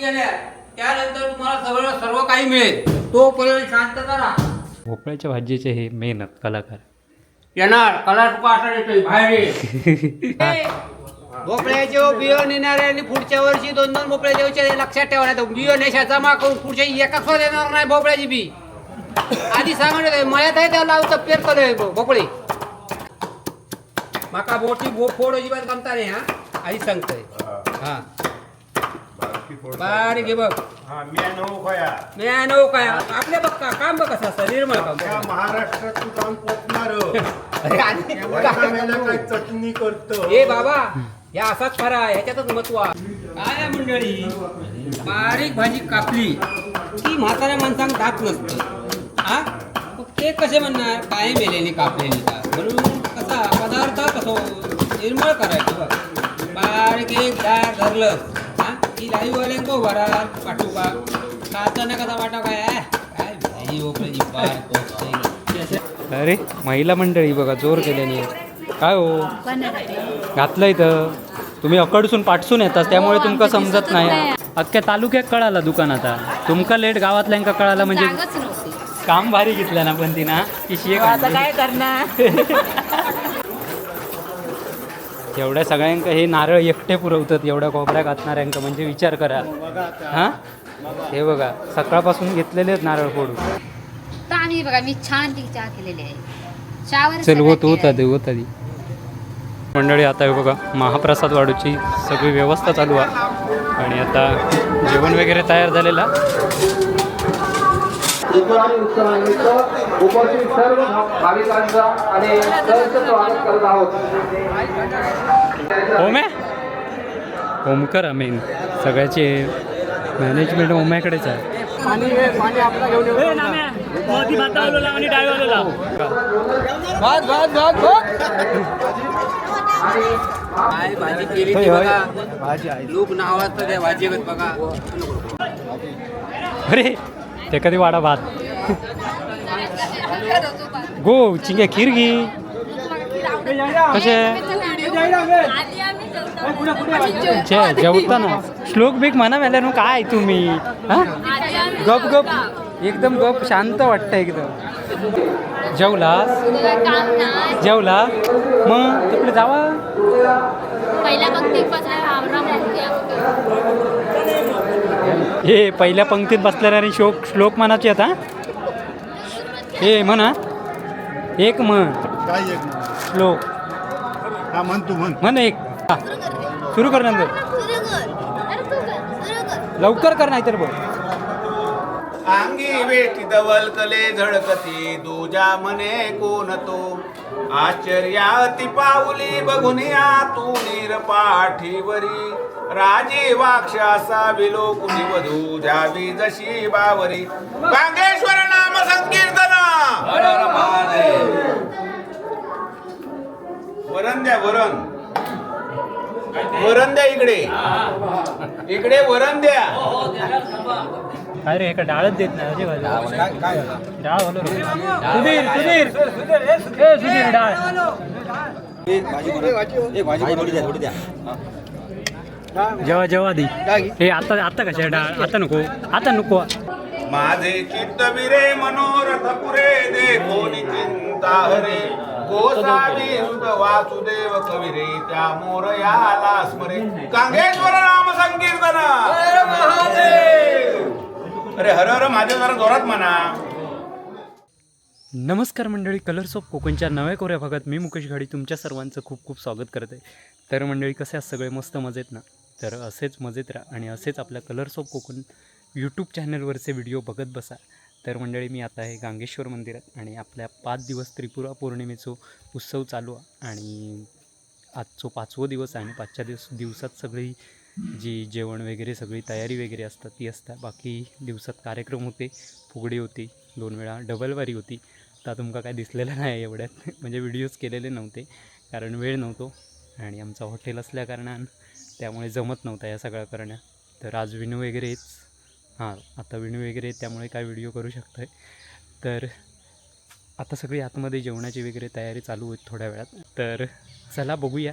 केल्या. त्यानंतर तुम्हाला सगळं सर्व काही मिळेल. तोपर्यंत शांतता राहा भोपळ्याच्या भाजीचे हे मेहनत कलाकार. येणार. कला तुका असा येतोय. बाहेर. भोपळ्याचे बियो नेणारे आणि पुढच्या वर्षी दोन दोन भोपळे द्यायचे लक्षात ठेवा नाही बियो नेशा जमा करून पुढच्या एका सुद्धा देणार नाही भोपळ्याची बी. आधी सांगणार मळ्यात आहे त्याला लावतं पेरतो भोपळे. माका बोटी बो फोड अजिबात गमता नाही हा. आधी सांगतोय. हा. बारीक बघ. हा नऊ खोया. मी आहे नऊ काय आपल्या बघ का काम बघ कसं असतं निर्मळ काम. महाराष्ट्रात तू काम पोचणार अरे आणि काय चटणी करतो? ए बाबा या असाच खरा ह्याच्यातच महत्त्व. काय मंडळी? बारीक भाजी कापली. ती म्हाताऱ्या माणसांना दात नसतं. हा? मग ते कसे म्हणणार? काय मेलेली कापलेली का? म्हणून कसा पदार्थ कसो निर्मळ करायचं बघ. बारीक एक धरलं. हा। को कसा वाटा काय? काय. अरे महिला मंडळी बघा जोर केल्याने. काय हो? घातलं इथं तुम्ही अकडसून पाठसून येतात त्यामुळे तुमका समजत नाही. अख्ख्या तालुक्यात कळाला दुकान आता. तुमका लेट गावातल्यांका कळाला म्हणजे काम भारी घेतलं ना पण ती ना की शिक आता काय करणार? एवढ्या सगळ्यांका हे नारळ एकटे पुरवतात एवढ्या कोपऱ्या घातणाऱ्यांका. म्हणजे विचार करा. हा? हे बघा सकाळपासून घेतलेले आहेत नारळ फोडून. तर आम्ही बघा मी छान ती चहा केलेली आहे. चहावर चल होत होत मंडळी आता हे बघा महाप्रसाद वाढूची सगळी व्यवस्था चालू आहे. आणि आता जेवण वगैरे तयार झालेला उत्सवानी उत्सवानिमित्त उपस्थित सर्व भाविकांचा आणि सहर्ष स्वागत करत आहोत. ओम्या? ओमकर मेन सगळ्याचे मॅनेजमेंट ओम्याकडेच आहे. काय भाजी केली लोक त्या भाजी बघा. अरे एखादी वाडा भात. गो चिंगे खीर घी कसे जे जेवताना श्लोक बीक म्हणा मेल्या नु काय तुम्ही? हा? गप गप. एकदम गप शांत वाटतं एकदम. जेवला? जेवला? मग तिकडे जावा. पहिल्या पंक्तीपासून राम राम हे पहिल्या पंक्तीत बसलेला आणि शोक श्लोक म्हणाचे आता हे म्हणा एक म्हण. काय एक श्लोक. हा म्हण तू म्हण. म्हण एक. हा. सुरू कर नंतर. लवकर कर नाही तर बघ अंगी वेटी दवलकले झळकती दुजा मने कोण तो? आश्चर्याती पाऊली बघून या तू नीर पाठीवरी. राजे वाक्षासा विलोकुनी वधू जावी जशी बावरी. बांगेश्वर नाम संकीर्तन! वरण द्या वरण वरण द्या इकडे. इकडे वरण द्या. काय रे एका डाळच देत नाही अजय डाळ हलो रे. सुधीर सुधीर ए सुधीर डाळ जेव्हा जेव्हा दी हे आता आता कशा डाळ आता नको आता नको माझे चित्त विरे मनोरथ पुरे देखोनी चिंता हरे गोसावी वासुदेव कविरे त्या मोरया स्मरे कांगेश्वर नाम संकीर्तन अरे जरा जोरात म्हणा. नमस्कार मंडळी कलर्स ऑफ कोकणच्या नव्या कोऱ्या भागात मी मुकेश घाडी तुमच्या सर्वांचं खूप खूप स्वागत करत आहे. तर मंडळी कसे आहेत? सगळे मस्त मजेत ना? तर असेच मजेत राहा आणि असेच आपल्या कलर्स ऑफ कोकण यूट्यूब चॅनलवरचे व्हिडिओ बघत बसा. तर मंडळी मी आता आहे गांगेश्वर मंदिरात आणि आपल्या पाच दिवस त्रिपुरा पौर्णिमेचो उत्सव चालू आहे. आणि आजचो पाचवो दिवस आहे आणि पाचच्या दिवस दिवसात सगळी जी जेवण वगैरे सगळी तयारी वगैरे असतात ती असतात बाकी दिवसात कार्यक्रम होते फुगडी होती दोन वेळा डबलवारी होती. तर तुमका काय दिसलेलं नाही एवढ्यात. म्हणजे व्हिडिओज केलेले नव्हते कारण वेळ नव्हतो आणि आमचा हॉटेल असल्याकारणानं त्यामुळे जमत नव्हता या सगळ्या करण्या. तर आज विनू वगैरेच हां आता विणू वगैरे आहेत त्यामुळे काय व्हिडिओ करू शकतो आहे तर आता सगळी आतमध्ये जेवणाची वगैरे तयारी चालू होईल थोड्या वेळात. तर चला बघूया.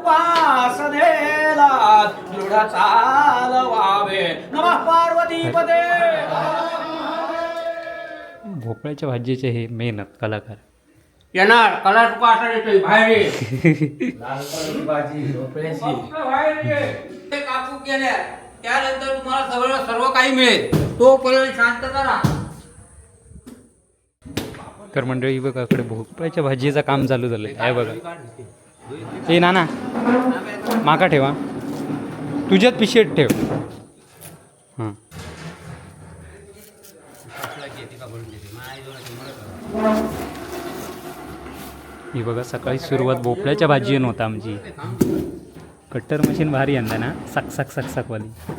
चालवावे उपासनेला दृढ चालवावे. नमः पार्वतीपदे भोपळ्याच्या भाजीचे हे मेहनत कलाकार. येणार कला तुका असा येतोय बाहेर ये. फक्त बाहेर ये. ते कापू केल्या. त्यानंतर तुम्हाला सगळं सर्व काही मिळेल. तोपर्यंत शांतता राहा तर मंडळी बघा इकडे भोपळ्याच्या भाजीचं काम चालू झालं आहे बघा. ए नाना. माका ठेवा. तुझ्यात पिशेट ठेव. हां. ही बघा सकाळी सुरुवात भोपळ्याच्या भाजी होता आमची. कट्टर मशीन भारी यंदा ना. सक सक सक सकवाली.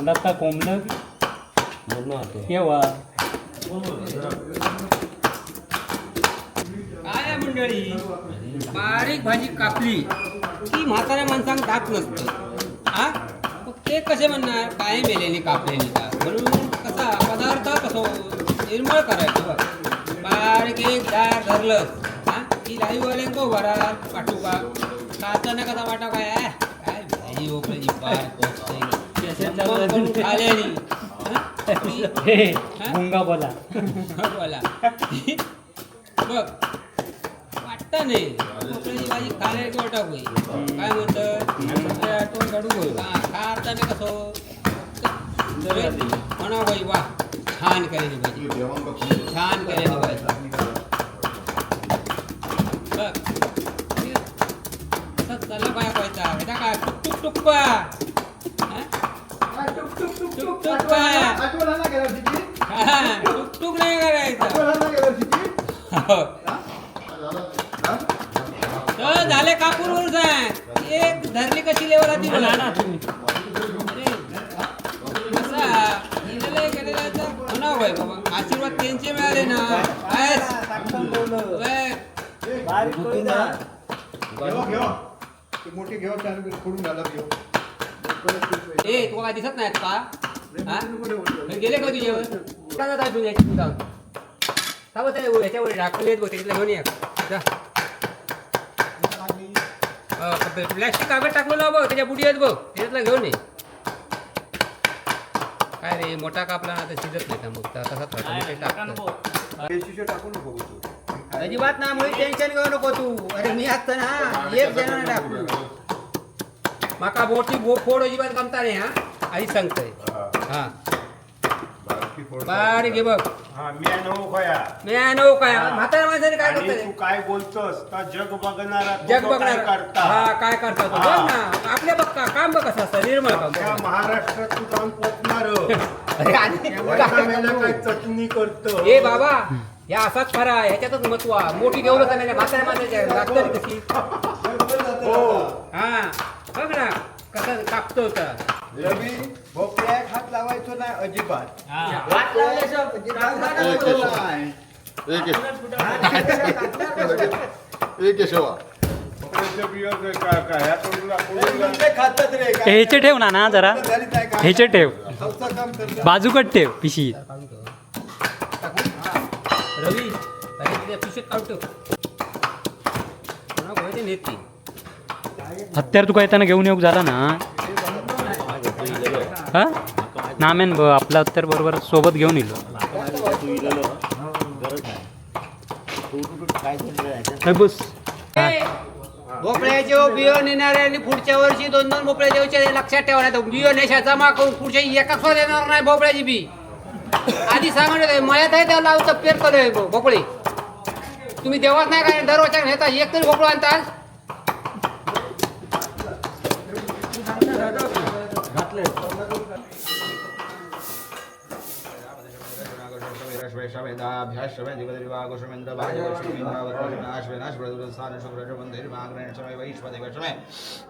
तोंडात का कोंबलं केव्हा काय मंडळी? बारीक भाजी कापली. की म्हाताऱ्या माणसांना दात नसतं. हा? मग ते कसे म्हणणार? काय मेलेली कापलेली का म्हणून कसा? पदार्थ कसो? निर्मळ करायचं बघ. बारीक एक दार धरलं. हा? की लाईव्हवाल्यांक घरात पाठवू का काचाने कसा वाटा काय? आहे? काय भाजी ओपल्याची बार कोसते. हे बोला बोला बघ नाही कोकणाची भाजी होई काय म्हणतं काढू हा खा म्हणा बाई वा छान केलेली भाजी छान केलेली भाजी बघ पाया काय टुक टुक टुक टुक टुक हा, टुक टुक नाही करायचं. हो. तर झाले कापूर वर एक धरली कशी लेवल आधी? मला बाई बाबा. आशीर्वाद त्यांचे मिळाले ना. बस. बस. घेऊ घेऊ ते मोठी फोडून घाला घेऊ ए तू काय दिसत नाहीत का? हा? गेले का तुझ्यावर सांगा काय तू याची जाऊन सांगा त्या ह्याच्यावर ढाकले बघ त्याच्यातला घेऊन ये. प्लॅस्टिक कागद टाकलेला बघ त्याच्या बुडी आहेत बघ त्याच्यातला घेऊन ये. काय रे मोठा कापला ना तर शिजत नाही का मग? तसाच राहतो. मग ते टाकतं. शिशे टाकू नको. तू. अजिबात ना मुळे टेन्शन घेऊ नको तू. अरे मी असतं ना एक जण टाकू माका मोठी बो फोड अजिबात गमता नाही हा. आई सांगतोय. हा. बारीक घे बघ. हा मी आहे नऊ खया. मी आहे नो काय माणसाने काय आणि काय बोलतोस? का जग बघणारा तू जग तो काय बघणार. करता? हा काय करता तू? बघ ना. आपल्या बघ का काम बघ कसं असतं. निर्मळ काम त्या बघ. महाराष्ट्रात तू जाऊन पोचणार. अरे आणि- काय चटणी करतो? ए बाबा या असाच खरा ह्याच्यातच महत्त्व आहे. मोठी घेऊन नाही. म्हाताऱ्या माणसाच्या लागतं कशी? हो. हा. बघ ना कसं कापतो होता रवी हात लावायचो नाही अजिबात. हात खातात रे हे ह्याचे ठेव ना ना जरा. ह्याचे ठेव. खालचं काम करतो. बाजूकट ठेव पिशी. रवी काढतो हत्यार तुका येताना घेऊन येऊ झाला ना. हा? नामेन भाऊ आपला उत्तर बरोबर सोबत घेऊन येलो बस. भोपळ्याचे बियो नेणारे आणि पुढच्या वर्षी दोन दोन भोपळ्याच्या वर्षी लक्षात ठेवा बियो नेशा जमा करून पुढच्या एका सुद्धा देणार नाही भोपळ्याची बी. आधी सांगत मळ्यात आहे त्याला लावतो पेरतो भोपळे तुम्ही देवाच नाही काय दरवर्षा घेता एक तरी भोपळा आणता?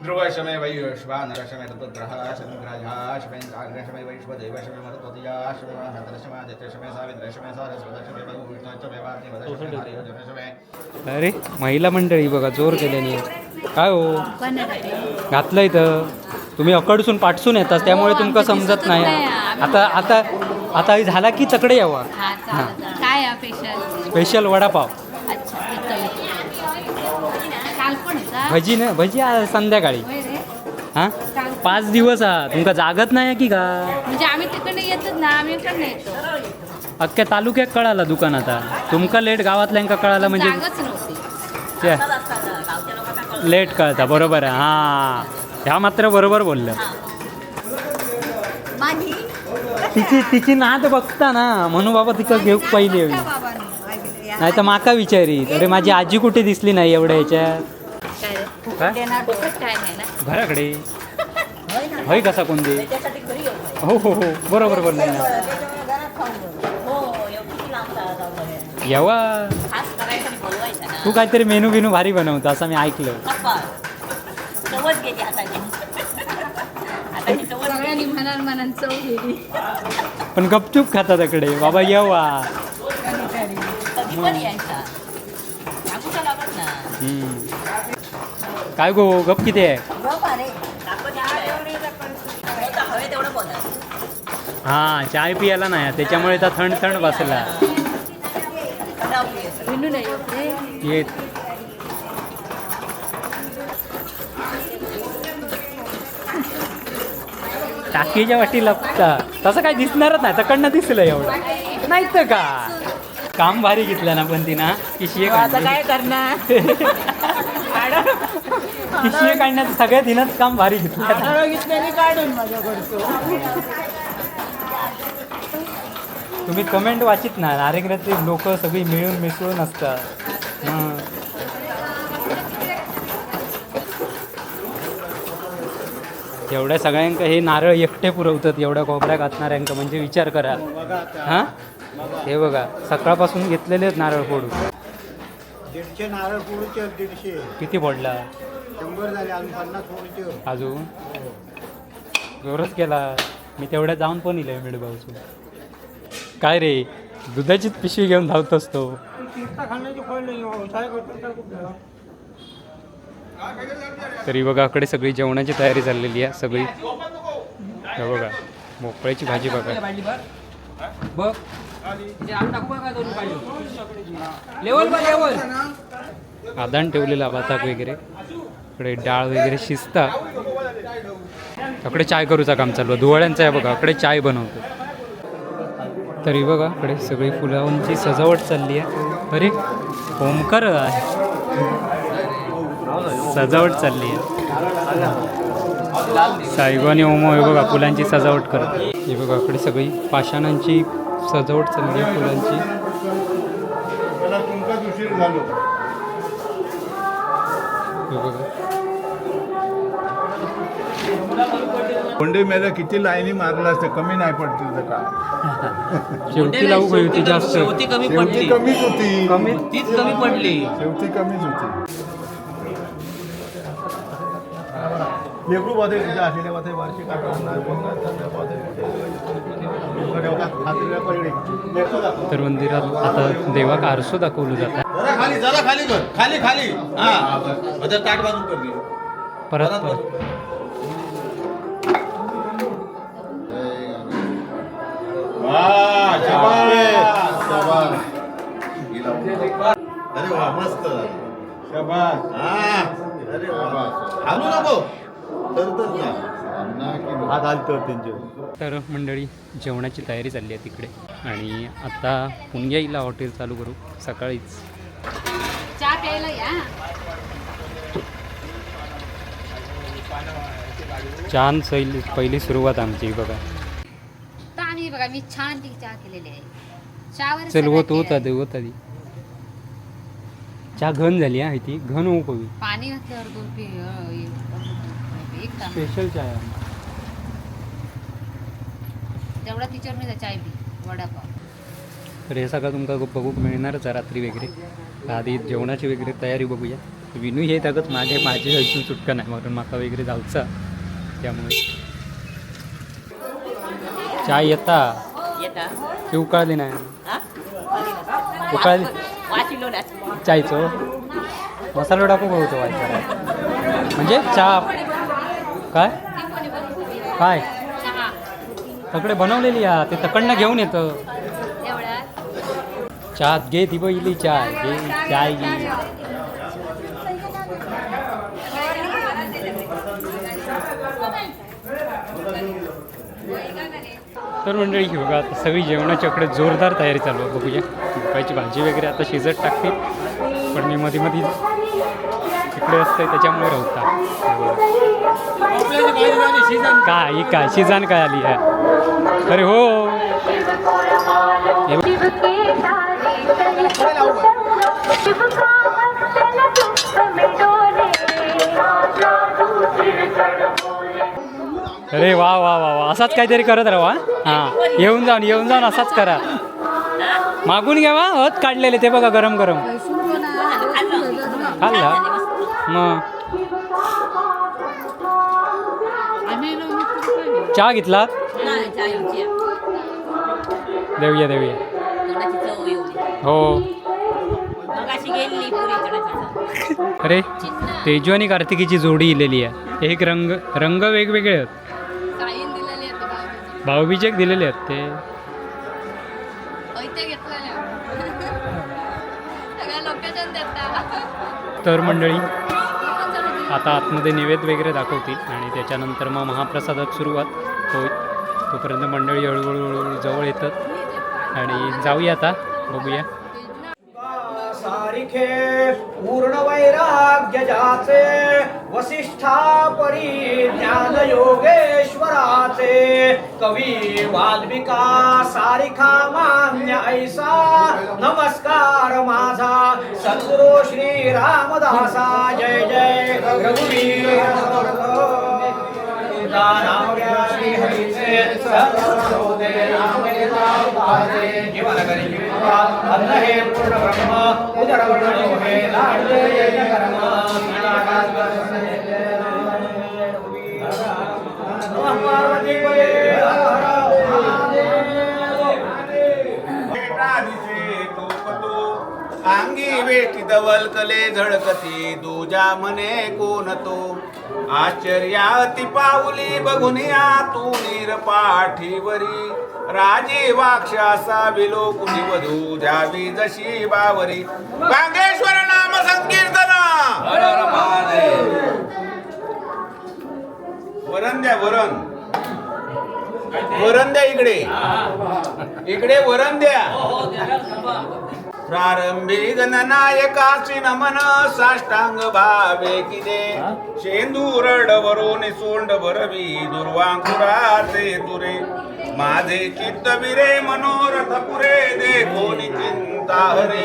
ध्रुवशमे वैश्वानरशमे तत्पुत्रः शमेन्द्राजाशमेन्द्राग्रशमे वैश्वदेवशमे मरुत्वतीयाशमे महतरशमे आदित्यशमे सावित्रशमे सारस्वतशमे बहुविष्णुशमे वाग्निवदशमे हरिवदशमे अरे महिला मंडळी बघा जोर केल्याने. काय हो? घातलं इथं तुम्ही अकडसून पाठसून येतात त्यामुळे तुमका समजत नाही. आता आता आता हे झाला की तकडे यावा? हा काय स्पेशल स्पेशल वडापाव. भजी ना भजी संध्याकाळी. हां? पाच दिवस हा तुमका जागत नाही की का? म्हणजे आम्ही तिकडे येतच ना आम्ही इकडे येतो. अख्ख्या तालुक्यात कळाला दुकान आता. तुमका लेट गावातल्यांका कळाला म्हणजे. लेट कळता बरोबर आहे. हां. ह्या मात्र बरोबर बोललं. तिची तिची नाद बघता ना म्हणून बाबा तिका घेऊ पहिली. हवी नाही तर माका विचारी. अरे माझी आजी कुठे दिसली नाही एवढ्या ह्याच्यात काय? ना? घराकडे. होय कसा कोण दे हो हो हो. बरोबर बोलला ना. येवा. तू काहीतरी मेनू बिनू भारी बनवतो असं मी ऐकलं. चव गेली. पण गपचूप खातात इकडे बाबा येवा हम्म. काय गो गप किती आहे? हा चाय पियाला नाही. त्याच्यामुळे तर थंड थंड बसला विनू नाही. येत रे. येत टाकीच्या वाटी लपता तसं काय दिसणारच नाही. तकडनं दिसलं एवढं. नाही तर का? काम भारी घेतलं ना पण तिनं. किशिये काय करणार? किशिये काढण्याचं सगळ्या तिनंच काम भारी घेतलं. तुम्ही कमेंट वाचित ना. नारेकरातली लोक सगळी मिळून मिसळून असतात. एवढ्या सगळ्यांका हे नारळ एकटे पुरवतात एवढ्या कोपऱ्या घातणाऱ्यांका. म्हणजे विचार करा. हां? हे बघा सकाळपासून घेतलेले आहेत नारळ फोडून. दीडशे नारळ फोडूचे दीडशे. किती फोडला? शंभर झाले अजून पन्नास फोडूचे अजून? जोरच केला. मी तेवढ्या जाऊन पण इले मिडभाऊसून काय रे? दुधाचीच पिशवी घेऊन धावतोस तो. तरी बघा इकडे सगळी जेवणाची तयारी चाललेली आहे सगळी. हे बघा मोकळ्याची भाजी बघा. बघ. आदान ठेवलेला भाताक वगैरे. इकडे डाळ वगैरे शिजता. इकडे चाय करूचा काम चालू आहे. धुवाळ्यांचा आहे बघा इकडे चाय बनवतो. तरी बघा इकडे सगळी फुलांची सजावट चालली आहे. अरे ओमकार आहे. सजावट चालली आहे. साईब आणि ओमो हे बघा फुलांची सजावट करत. हे बघा इकडे सगळी पाषाणांची सजावट चालली आहे फुलांची. हे बघा. कोंडे मेला किती लाईनी मारला असते कमी नाही पडतील तर का? शेवटी लावू गई होती जास्त? शेवटी कमी शेवटी पडली कमीच होती. कमी तीच कमी पडली. शेवटी कमीच होती. बाधे तुझ्या आशिले बाधे वार्षिक तर मंदिरात आता देवाक आरसो दाखवलं जरा खाली जरा खाली कर. खाली खाली. हा. ताट बांधून कर. परत परत वाह, शाबास. अरे वा मस्त. शाबास. हा. अरे वा. हालू नको. तरतच ना हात हालतो त्यांचे. तर मंडळी जेवणाची तयारी चालली आहे तिकडे. आणि आता पुण्याईला हॉटेल चालू करू. सकाळीच. चहा प्यायला या. छान सैल पहिली सुरुवात आमची बघा. तर आम्ही बघा मी छान ती चहा केलेली आहे. चहावर चल होत होत. आधी होत आधी. चहा घन झाली हा ती घन होऊ कवी पाणी घातल्यावर दोन पी. स्पेशल चहा आहे आमचा. तेवढा तिच्यावर मी चाय पी वडापाव. तर हे सगळं तुमका बघूक मिळणारच आहे रात्री वगैरे आधी जेवणाची वगैरे तयारी बघूया. विनू हे ताकद मागे माझी हयसून सुटका नाही म्हणून माका वगैरे जाऊचा. त्यामुळे. चाय येता? येता. ती उकाळली नाही? उकाळली चायचो? मसाला टाकू बघतो वाचायला म्हणजे चहा. काय? काय? तकडे बनवलेली आ ते तकडनं घेऊन येतं. चहा घे ती पहिली चाय घे चाय घे. तर मंडळी घेऊ का आता सगळी जेवणाच्याकडे जोरदार तयारी चालू आहे. बघूया दुपारची भाजी वगैरे आता शिजत टाकते. पण मी मध्ये मध्ये इकडे असते त्याच्यामुळे राहता काय ही काय शिजान काय आली? आहे अरे हो. अरे वा वा वा वा. असाच काहीतरी करत राहा हां. येऊन जाऊन येऊन जाऊन असाच करा. मागून घ्या वा हत काढलेले ते बघा गरम गरम. खाल्ला? मग? चहा घेतला? देऊया देऊया. हो. अरे तेजू आणि कार्तिकीची जोडी इलेली आहे. एक रंग रंग वेगवेगळे आहेत. भाऊबीजेक दिलेले आहेत ते. तर मंडळी आता आतमध्ये नैवेद्य वगैरे दाखवतील आणि त्याच्यानंतर मग महाप्रसादात सुरुवात होईल. तोपर्यंत मंडळी हळूहळू हळूहळू जवळ येतात. आणि जाऊया आता. बघूया. सारिखे पूर्ण वैराग्य जाचे वसिष्ठा परी ज्ञान योगेश्वराचे कवी वाल्मिका सारिखा मान्य ऐसा नमस्कार माझा। सद्गुरु श्री रामदासा जय जय। रघुवीर श्री हरीचे सर्वशोधे नामे नामधारे जीवनकरी जीवा अन्न हे पूर्ण ब्रह्म उदरवर्ण हे लाडले यज्ञ कर्म नमः पार्वती पदे वेठी दवलकले झळकती दुजा मने कोण तो? आश्चर्याती पाऊली बघून या तू नीर पाठीवरी. राजे वाक्षासा विलोकुनी वधू जावी जशी बावरी. गांगेश्वर नाम संकीर्तन! वरण द्या वरण वरण द्या इकडे. इकडे वरण द्या. प्रारंभी गणनायकाची नमन साष्टांग भावे किदे शेंदूरड वरून सोंड भरवी दुर्वांकुराचे तुरे. माझे चित्त विरे मनोरथ पुरे देखोनी चिंता हरे.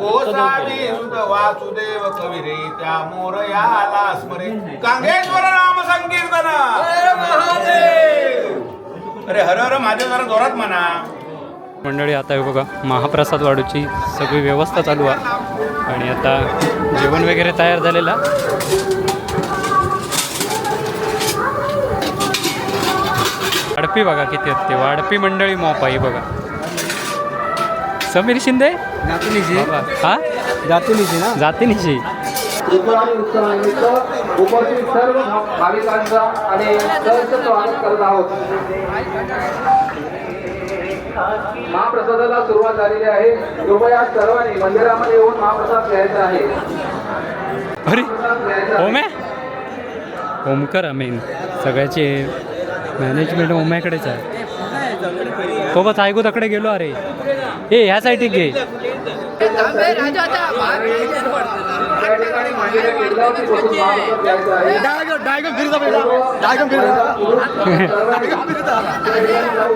गोसावी सुत वासुदेव कविरे त्या मोरयाला स्मरे. कांगेश्वर राम संकीर्तन. अरे हर हर माझ्या जरा जोरात म्हणा. मंडळी आता हे बघा महाप्रसाद वाढूची सगळी व्यवस्था चालू आहे. आणि आता जेवण वगैरे तयार झालेला वाडपी बघा किती आहेत ते. वाडपी मंडळी मॉप आहे बघा. समीर शिंदे. हा? जातुनीची ना? जातीनिशी. उपस्थित सर्व भाविकांचा आणि करत आहोत. महाप्रसादाला सुरुवात झालेली आहे. कृपया सर्वांनी मंदिरामध्ये येऊन महाप्रसाद घ्यायचा आहे. ओम्या ओमकर मेन सगळ्याचे मॅनेजमेंट ओम्याकडेच आहे. सोबत ऐकू तकडे गेलो अरे. ए ह्या साईडीक घे.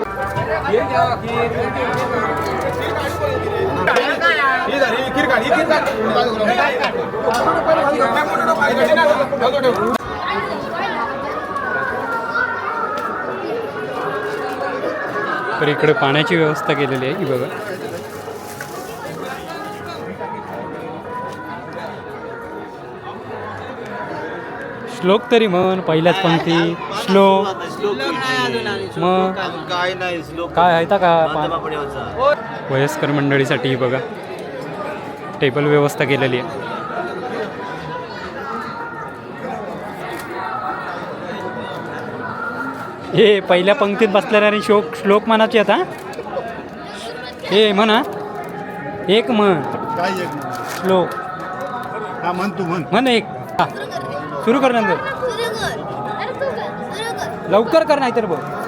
तर इकडे पाण्याची व्यवस्था केलेली आहे की बघा. श्लोक तरी म्हण पहिल्याच पंक्ती श्लोक. मग काय नाही श्लोक काय आहे का. वयस्कर मंडळीसाठी बघा. टेबल व्यवस्था केलेली आहे. हे पहिल्या पंक्तीत बसलेला आणि श्लोक श्लोक म्हणाचे आता हे म्हणा एक म्हण. काय एक नाही. श्लोक. हा म्हण तू म्हण. म्हण एक. सुरू कर नंतर. लवकर कर नाहीतर बघ.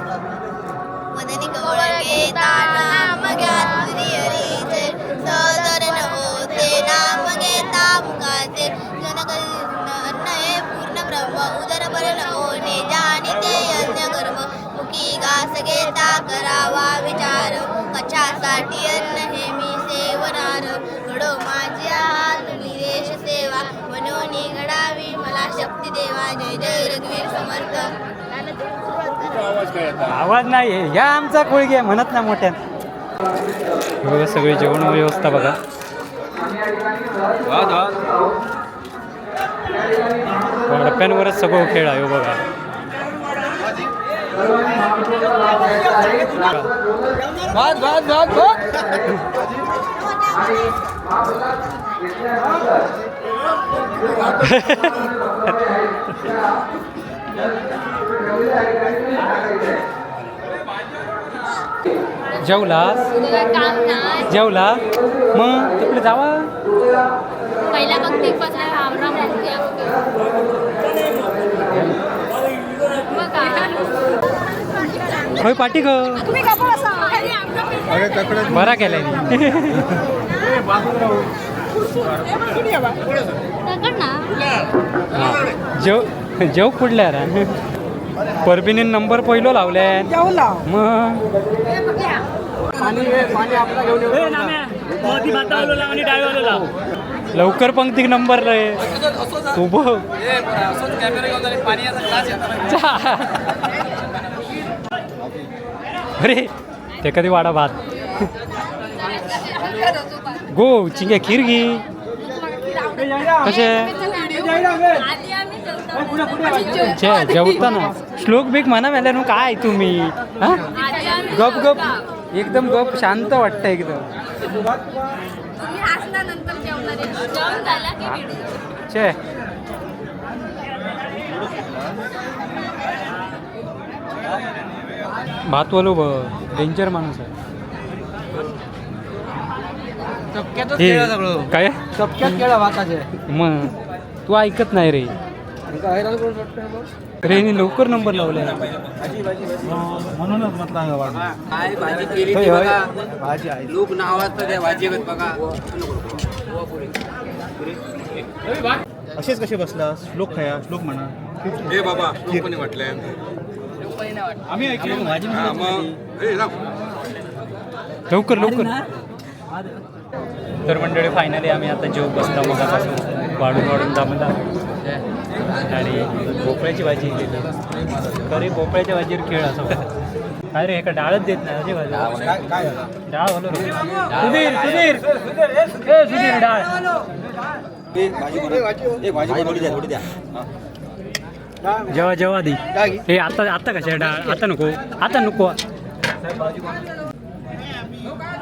आवाज नाही आहे ह्या आमचा कोळगी आहे म्हणत ना मोठ्या बघा सगळी जेवण व्यवस्था बघा. डप्प्यांवरच सगळं खेळ आहे हो बघा. भात नाही जेवला? मग तिकडे जावा. रामराम असते. मग काय? होय पाठी ग. बरा केलाय जेव जेव कुठल्या रा? परबिनी नंबर पहिलो लावल्या मग? लवकर पंक्ती नंबर रे. तू बघ. अरे ते कधी वाडा भात? गो चिंगे खीर घे. कसे? छे जेवताना. श्लोक बीक म्हणा मेल्या नु काय तुम्ही? हा? गप. गप. एकदम गप शांत वाटतं एकदम. छे. भातवालो ब डेंजर माणूस आहे. हे, काय? चपक्यात केलं भाताचे. मग तू ऐकत नाही रे. रे हिने लवकर नंबर लावलाय. म्हणूनच म्हटलं वाढ काय भाजी केली ती. बघा. भाजी आहे. लोक नावाचं त्या भाजीगत बघा. असेच कसे बसला? श्लोक खाया श्लोक म्हणा. हे बाबा लोकपणे वाटलंय आम्ही ऐकलो. मग राम. लवकर लवकर. तर मंडळी फायनली आम्ही आता जेव बसता मगापासून. वाढून वाढून दामला आणि भोपळ्याची भाजी केली. खरी भोपळ्याच्या भाजीवर खेळ असा काय रे एका डाळच देत नाही अशी भाजी. डाळ बोलो रे. सुधीर सुधीर. सुधीर डाळ. जेव्हा जेव्हा दे. हे आता आता कशा डाळ? आता नको. आता नको.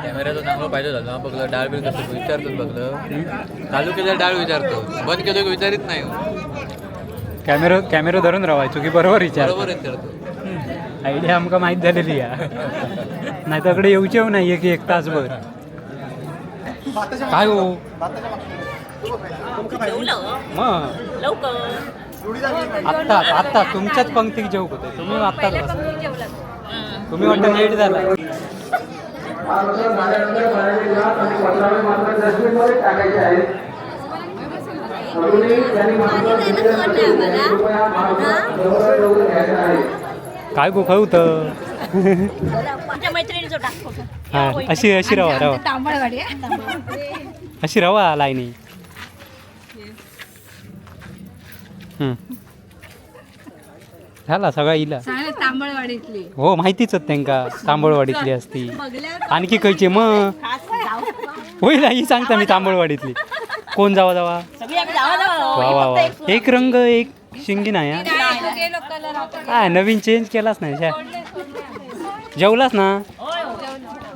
कॅमेऱ्याचं चांगलं पाहिजे झालं. बघलं डाळ बिल कसं विचारतो बघलं. चालू केलं डाळ विचारतो. बंद केलं की विचारित नाही हो. कॅमेरा कॅमेरा धरून राहायचो की बरोबर विचार. आयडिया आमका माहीत झालेली आहे. नाही तर कडे येऊचे नाही एक एक तासभर. काय हो? मग लवकर. आत्ता आत्ता तुमच्याच पंक्तीत जेवू होते तुम्ही आत्ताच बसा. तुम्ही वाटतं लेट झाला मार्गदर्शन झाल्यानंतर मराठी विभाग आणि पंधरावे मार्ग डस्टबिनमध्ये टाकायचे आहेत अजूनही त्यांनी मार्ग कृपया मार्ग जवळ जवळ घ्यायचा आहे काय गो खाऊ तर आमच्या मैत्रिणीचं टाकतो हा अशी अशी रवा रवा. अशी रवा लाईनी. झाला सगळा इला? हो माहितीच होत त्यांका. तांबळवाडीतली असती. आणखी खयची मग. होईल ही सांगता मी तांबळवाडीतली कोण जावा जावा? वा वा वा. एक रंग एक शिंगी नाही हा? काय नवीन चेंज केलाच नाही शा? जेवलास ना?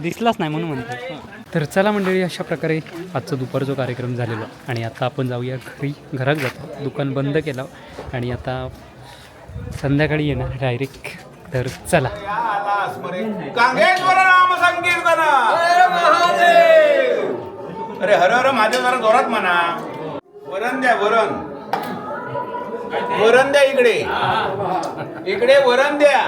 दिसलाच नाही म्हणून म्हणतो. तर चला मंडळी अशा प्रकारे आजचा दुपारचा कार्यक्रम झालेला आणि आता आपण जाऊया घरी घरात जातो. दुकान बंद केलं आणि आता संध्याकाळी येणार डायरेक्ट तर चला. कांगेश्वर नाम संकीर्तन. अरे हर हर महादेव जरा जोरात म्हणा. वरण द्या वरण. वरण द्या इकडे. इकडे वरण द्या.